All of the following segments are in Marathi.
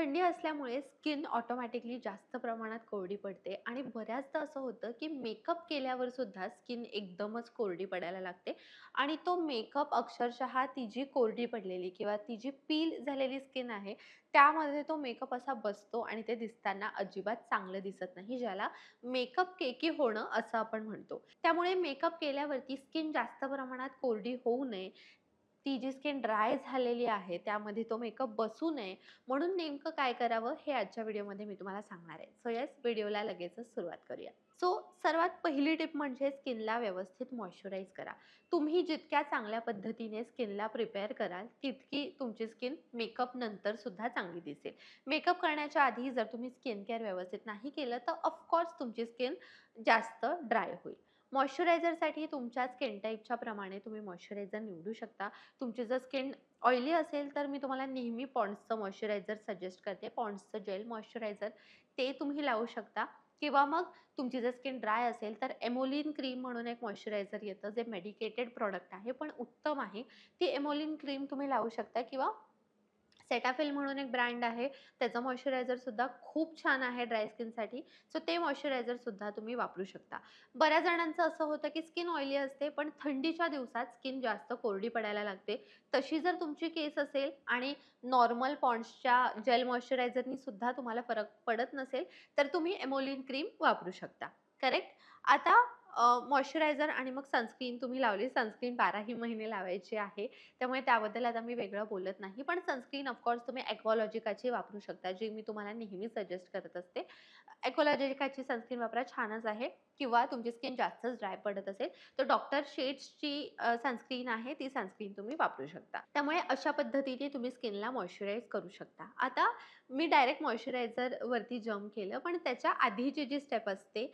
थंडी असल्यामुळे स्किन ऑटोमॅटिकली जास्त प्रमाणात कोरडी पडते आणि बऱ्याचदा असं होतं की मेकअप केल्यावर सुद्धा स्किन एकदमच कोरडी पडायला लागते आणि तो मेकअप अक्षरशः ती जी कोरडी पडलेली किंवा ती जी पील झालेली स्किन आहे त्यामध्ये तो मेकअप असा बसतो आणि ते दिसताना अजिबात चांगलं दिसत नाही ज्याला मेकअप केकी होणं असं आपण म्हणतो. त्यामुळे मेकअप केल्यावरती स्किन जास्त प्रमाणात कोरडी होऊ नये ती जी स्किन ड्राय झालेली आहे त्यामध्ये तो मेकअप बसू नये म्हणून नेमकं काय करावं हे आजच्या व्हिडिओमध्ये मी तुम्हाला सांगणार आहे. सो येस व्हिडिओला लगेचच सुरुवात करूया. सो सर्वात पहिली टिप म्हणजे स्किनला व्यवस्थित मॉइश्चराईज करा. तुम्ही जितक्या चांगल्या पद्धतीने स्किनला प्रिपेअर कराल तितकी तुमची स्किन मेकअप नंतर सुद्धा चांगली दिसेल. मेकअप करण्याच्या आधी जर तुम्ही स्किन केअर व्यवस्थित नाही केलं तर ऑफकोर्स तुमची स्किन जास्त ड्राय होईल. मॉइश्चरायझरसाठी तुमच्या स्किन टाईपच्या प्रमाणे तुम्ही मॉइश्चरायझर निवडू शकता. तुमची जर स्किन ऑइली असेल तर मी तुम्हाला नेहमी पॉन्ड्सचं मॉइश्चरायझर सजेस्ट करते. पॉन्ड्सचं जेल मॉइश्चरायझर ते तुम्ही लावू शकता. किंवा मग तुमची जर स्किन ड्राय असेल तर एमोलिन क्रीम म्हणून एक मॉइश्चरायझर येतं जे मेडिकेटेड प्रॉडक्ट आहे पण उत्तम आहे. ती एमोलिन क्रीम तुम्ही लावू शकता किंवा सेटाफिल म्हणून एक ब्रँड आहे. त्याचं मॉइश्चरायझरसुद्धा खूप छान आहे ड्राय स्किनसाठी सो ते मॉइश्चरायझरसुद्धा तुम्ही वापरू शकता. बऱ्याच जणांचं असं होतं की स्किन ऑइली असते पण थंडीच्या दिवसात स्किन जास्त कोरडी पडायला लागते. तशी जर तुमची केस असेल आणि नॉर्मल पॉन्ड्सच्या जेल मॉइश्चरायझरनी सुद्धा तुम्हाला फरक पडत नसेल तर तुम्ही एमोलिन क्रीम वापरू शकता. करेक्ट आता मॉइश्चरायझर आणि मग सनस्क्रीन तुम्ही लावली. सनस्क्रीन बाराही महिने लावायची आहे. त्यामुळे त्याबद्दल आता मी वेगळं बोलत नाही. पण सनस्क्रीन ऑफकोर्स तुम्ही ॲक्वॉलॉजिकाची वापरू शकता जी मी तुम्हाला नेहमी सजेस्ट करत असते. ॲक्वॉलॉजिकाची सनस्क्रीन वापरा छानच आहे. किंवा तुमची स्किन जास्तच ड्राय पडत असेल तर डॉक्टर शेड्सची सनस्क्रीन आहे. ती सनस्क्रीन तुम्ही वापरू शकता. त्यामुळे अशा पद्धतीने तुम्ही स्किनला मॉइश्चराईज करू शकता. आता मी डायरेक्ट मॉइश्चरायझरवरती जम्प केलं पण त्याच्या आधीची जी स्टेप असते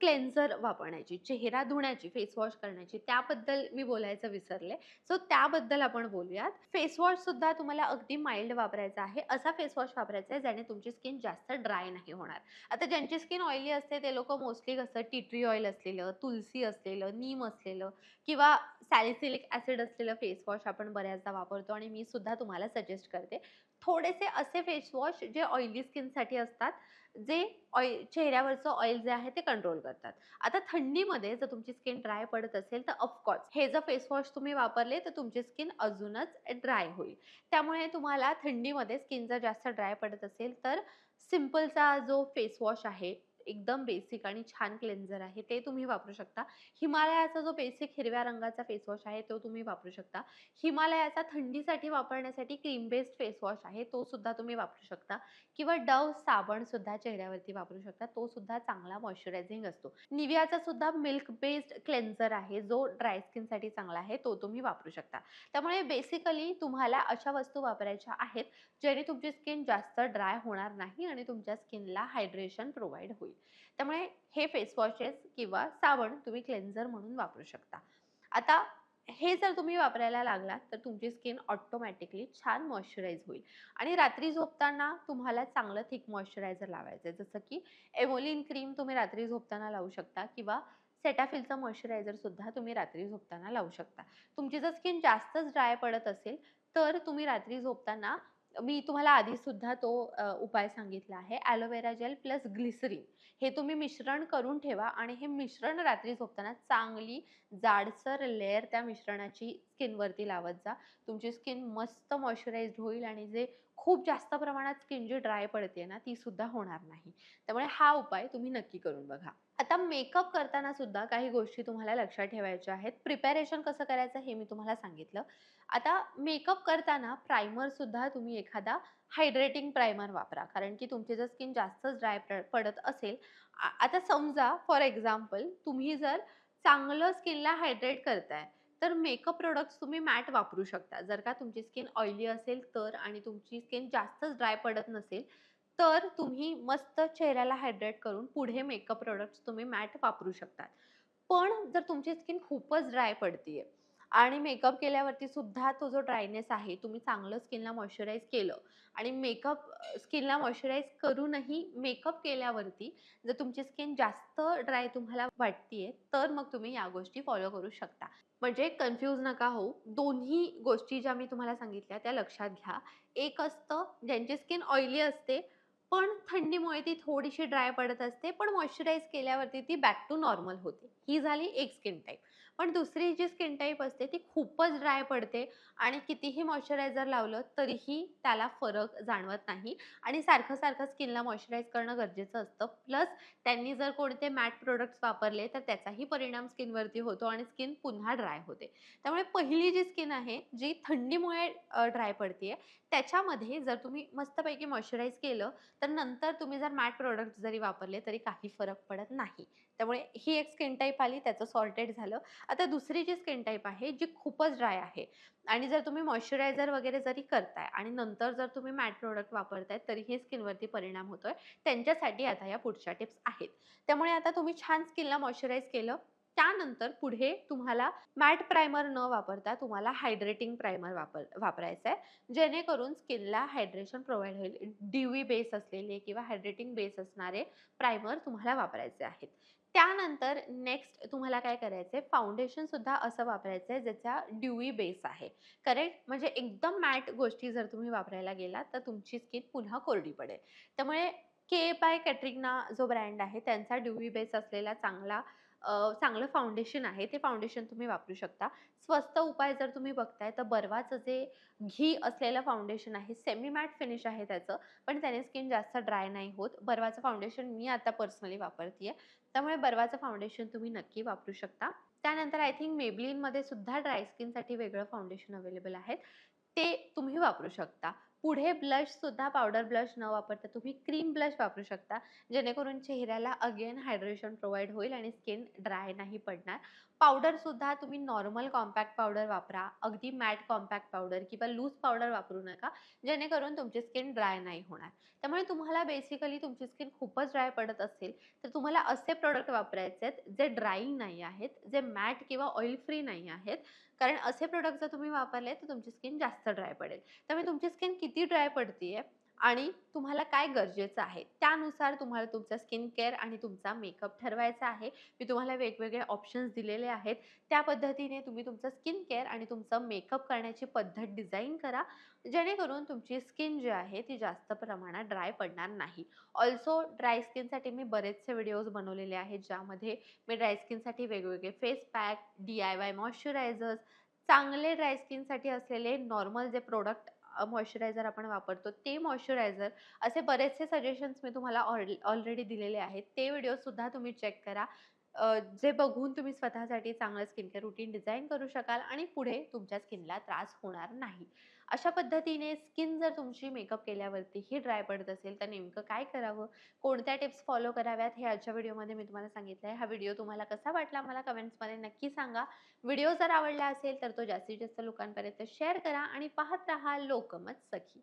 क्लेन्झर वापरण्याची चेहरा धुण्याची फेसवॉश करण्याची त्याबद्दल मी बोलायचं विसरले. सो त्याबद्दल आपण बोलूयात. फेसवॉशसुद्धा तुम्हाला अगदी माइल्ड वापरायचा आहे. असा फेसवॉश वापरायचा आहे ज्याने तुमची स्किन जास्त ड्राय नाही होणार. आता ज्यांची स्किन ऑइली असते ते लोक मोस्टली कसं टिट्री ऑइल असलेलं तुलसी असलेलं नीम असलेलं किंवा सॅलिसिलिक ॲसिड असलेलं फेसवॉश आपण बऱ्याचदा वापरतो आणि मी सुद्धा तुम्हाला सजेस्ट करते. थोडेसे असे फेस वॉश जे ऑइली स्किनसाठी असतात जे ऑइल चेहऱ्यावरचं ऑइल जे आहे ते कंट्रोल करतात. आता थंडीमध्ये जर तुमची स्किन ड्राय पडत असेल तर ऑफकोर्स हे जर फेस वॉश तुम्ही वापरले तर तुमची स्किन अजूनच ड्राय होईल. त्यामुळे तुम्हाला थंडीमध्ये स्किन जर जास्त ड्राय पडत असेल तर सिम्पलचा जो फेस वॉश आहे एकदम बेसिक आणि छान क्लेन्झर आहे ते तुम्ही वापरू शकता. हिमालयाचा जो बेसिक हिरव्या रंगाचा फेसवॉश आहे तो तुम्ही वापरू शकता. हिमालयाचा थंडीसाठी वापरण्यासाठी क्रीम बेस्ड फेसवॉश आहे तो सुद्धा तुम्ही वापरू शकता. किंवा डव साबण सुद्धा चेहऱ्यावरती वापरू शकता तो सुद्धा चांगला मॉइश्चरायझिंग असतो. निव्याचा सुद्धा मिल्क बेस्ड क्लेन्झर आहे जो ड्राय स्किनसाठी चांगला आहे तो तुम्ही वापरू शकता. त्यामुळे बेसिकली तुम्हाला अशा वस्तू वापरायच्या आहेत जेणे तुमची स्किन जास्त ड्राय होणार नाही आणि तुमच्या स्किनला हायड्रेशन प्रोव्हाइड होईल. त्यामुळे हे फेस वॉशेस किंवा साबण तुम्ही क्लेन्झर म्हणून वापरू शकता. आता हे जर तुम्ही वापरायला लागलात तर तुमची स्किन ऑटोमॅटिकली छान मॉइश्चराईज होईल. आणि रात्री झोपताना तुम्हाला चांगलं थिक मॉइश्चरायझर लावायचं आहे. जसं की एमोलिन क्रीम तुम्ही रात्री झोपताना लावू शकता किंवा सेटाफिलचं मॉइश्चरायझर सुद्धा तुम्ही रात्री झोपताना लावू शकता. तुमची जर स्किन जास्तच ड्राय पडत असेल तर तुम्ही रात्री झोपताना मी तुम्हाला आधीसुद्धा तो उपाय सांगितला आहे. ॲलोवेरा जेल प्लस ग्लिसरीन हे तुम्ही मिश्रण करून ठेवा आणि हे मिश्रण रात्री झोपताना चांगली जाडसर लेअर त्या मिश्रणाची स्किनवरती लावत जा. तुमची स्किन मस्त मॉइश्चराईज्ड होईल आणि जे खूप जास्त प्रमाणात स्किन जी ड्राय पडते ना ती सुद्धा होणार नाही. त्यामुळे हा उपाय तुम्ही नक्की करून बघा. आता मेकअप करताना सुद्धा काही गोष्टी तुम्हाला लक्षात ठेवायच्या आहेत. प्रिपॅरेशन कसं करायचं हे मी तुम्हाला सांगितलं. आता मेकअप करताना प्रायमर सुद्धा तुम्ही एखादा हायड्रेटिंग प्रायमर वापरा. कारण की तुमची जर स्किन जास्तच ड्राय पडत असेल आता समजा फॉर एक्झाम्पल तुम्ही जर चांगलं स्किनला हायड्रेट करताय तर मेकअप प्रोडक्ट्स तुम्ही मॅट वापरू शकता. जर का तुमची स्किन ऑइली असेल तर आणि तुमची स्किन जास्तच ड्राय पडत नसेल तर तुम्ही मस्त चेहऱ्याला हायड्रेट करून पुढे मेकअप प्रोडक्ट्स तुम्ही मॅट वापरू शकता पण जर तुमची स्किन खूपच ड्राय पडतीये आणि मेकअप केल्यावरती सुद्धा तो जो ड्रायनेस आहे तुम्ही चांगलं स्किनला मॉइश्चराईज केलं आणि मेकअप स्किनला मॉइश्चराईज करूनही मेकअप केल्यावरती जर तुमची स्किन जास्त ड्राय तुम्हाला वाटतीये तर मग तुम्ही या गोष्टी फॉलो करू शकता. म्हणजे कन्फ्यूज नका होऊ. दोन्ही गोष्टी ज्या मी तुम्हाला सांगितल्या त्या लक्षात घ्या. एक असतं ज्यांची स्किन ऑइली असते पण थंडीमुळे ती थोडीशी ड्राय पडत असते पण मॉइश्चराईज केल्यावरती ती बॅक टू नॉर्मल होते. ही झाली एक स्किन टाईप. पण दुसरी जी स्किन टाईप असते ती खूपच ड्राय पडते. आणि कितीही मॉइश्चरायझर लावलं तरीही त्याला फरक जाणवत नाही. आणि सारखं सारखं स्किनला मॉइश्चराईज करणं गरजेचं असतं. प्लस त्यांनी जर कोणते मॅट प्रोडक्ट्स वापरले तर त्याचाही परिणाम स्किनवरती होतो आणि स्किन पुन्हा ड्राय होते. त्यामुळे पहिली जी स्किन आहे जी थंडीमुळे ड्राय पडते त्याच्यामध्ये जर तुम्ही मस्तपैकी मॉइश्चराईज केलं तर नंतर तुम्ही जर मॅट प्रोडक्ट जरी वापरले तरी काही फरक पडत नाही. त्यामुळे ही एक स्किन टाईप आली त्याचं सॉर्टेड झालं. आता दुसरी जी स्किन टाईप आहे जी खूपच ड्राय आहे. आणि जर तुम्ही मॉइश्चरायझर वगैरे जरी करताय आणि नंतर जर तुम्ही मॅट प्रोडक्ट वापरताय तरीही स्किनवरती परिणाम होतोय. त्यांच्यासाठी आता या पुढच्या टिप्स आहेत. त्यामुळे आता तुम्ही छान स्किनला मॉइश्चराईज केलं. त्यानंतर पुढे तुम्हाला मॅट प्रायमर न वापरता तुम्हाला हायड्रेटिंग प्रायमर वापर वापरायचं आहे. जेणेकरून स्किनला हायड्रेशन प्रोव्हाइड होईल. ड्यूई बेस असलेले किंवा हायड्रेटिंग बेस असणारे प्रायमर तुम्हाला वापरायचे आहेत. त्यानंतर नेक्स्ट तुम्हाला काय करायचं आहे फाउंडेशन सुद्धा असं वापरायचं आहे ज्याचा ड्युई बेस आहे. करेक्ट? म्हणजे एकदम मॅट गोष्टी जर तुम्ही वापरायला गेलात तर तुमची स्किन पुन्हा कोरडी पडेल. त्यामुळे के बाय कॅटरिना जो ब्रँड आहे त्यांचा ड्युई बेस असलेला चांगला चांगलं फाउंडेशन आहे ते फाउंडेशन तुम्ही वापरू शकता. स्वस्त उपाय जर तुम्ही बघताय तर बर्वाचं जे घी असलेलं फाउंडेशन आहे सेमी मॅट फिनिश आहे त्याचं पण त्याने स्किन जास्त ड्राय नाही होत. बर्वाचं फाउंडेशन मी आता पर्सनली वापरते त्यामुळे बर्वाचं फाउंडेशन तुम्ही नक्की वापरू शकता. त्यानंतर आय थिंक मेबलीनमध्ये सुद्धा ड्राय स्किनसाठी वेगळं फाउंडेशन अवेलेबल आहेत. ते तुम्ही वापरू शकता. पुढे ब्लशसुद्धा पावडर ब्लश न वापरता तुम्ही क्रीम ब्लश वापरू शकता. जेणेकरून चेहऱ्याला अगेन हायड्रेशन प्रोव्हाइड होईल आणि स्किन ड्राय नाही पडणार. पावडरसुद्धा तुम्ही नॉर्मल कॉम्पॅक्ट पावडर वापरा अगदी मॅट कॉम्पॅक्ट पावडर किंवा लूज पावडर वापरू नका जेणेकरून तुमची स्किन ड्राय नाही होणार. त्यामुळे तुम्हाला बेसिकली तुमची स्किन खूपच ड्राय पडत असेल तर तुम्हाला असे प्रोडक्ट वापरायचे आहेत जे ड्राईंग नाही आहेत जे मॅट किंवा ऑइल फ्री नाही आहेत. कारण असे प्रोडक्ट जर तुम्ही वापरले तर तुमची स्किन जास्त ड्राय पडेल. त्यामुळे तुमची स्किन किती ड्राय पडतीये आणि तुम्हाला काय गरजेचं आहे? त्यानुसार तुम्हाला तुमचा स्किन केअर आणि तुमचा मेकअप ठरवायचा आहे. मी तुम्हाला वेगवेगळे ऑप्शन्स दिलेले आहेत. त्या पद्धतीने तुम्ही तुमचं स्किन केअर आणि तुमचं मेकअप करण्याची पद्धत डिझाईन करा. जेणेकरून तुमची स्किन जी आहे ती जास्त प्रमाणात ड्राय पडणार नाही. ऑल्सो ड्राय स्किनसाठी मी बरेचसे व्हिडिओज बनवलेले आहेत ज्यामध्ये मी ड्राय स्किनसाठी वेगवेगळे face pack D I Y moisturisers चांगले ड्राय स्किनसाठी असलेले नॉर्मल जे प्रोडक्ट मॉइश्चरायझर आपण वापरतो ते मॉइश्चरायझर असे बरेचसे सजेशन्स मी तुम्हाला ऑल ऑलरेडी दिलेले आहेत. ते व्हिडिओसुद्धा तुम्ही चेक करा. जे बघून तुम्ही स्वतःसाठी चांगलं स्किन केअर रुटीन डिझाईन करू शकाल आणि पुढे तुमच्या स्किनला त्रास होणार नाही. अशा पद्धतीने स्किन जर तुमची मेकअप केल्यावरती ही ड्राय पडत असेल तर नेमकं काय करावं? कोणत्या टिप्स फॉलो कराव्यात? हे आजच्या व्हिडिओमध्ये मी तुम्हाला सांगितलं आहे. हा व्हिडिओ तुम्हाला कसा वाटला मला कमेंट्समध्ये नक्की सांगा. व्हिडिओ जर आवडला असेल तर तो जास्तीत जास्त लोकांपर्यंत शेअर करा आणि पाहत राहा लोकमत सखी.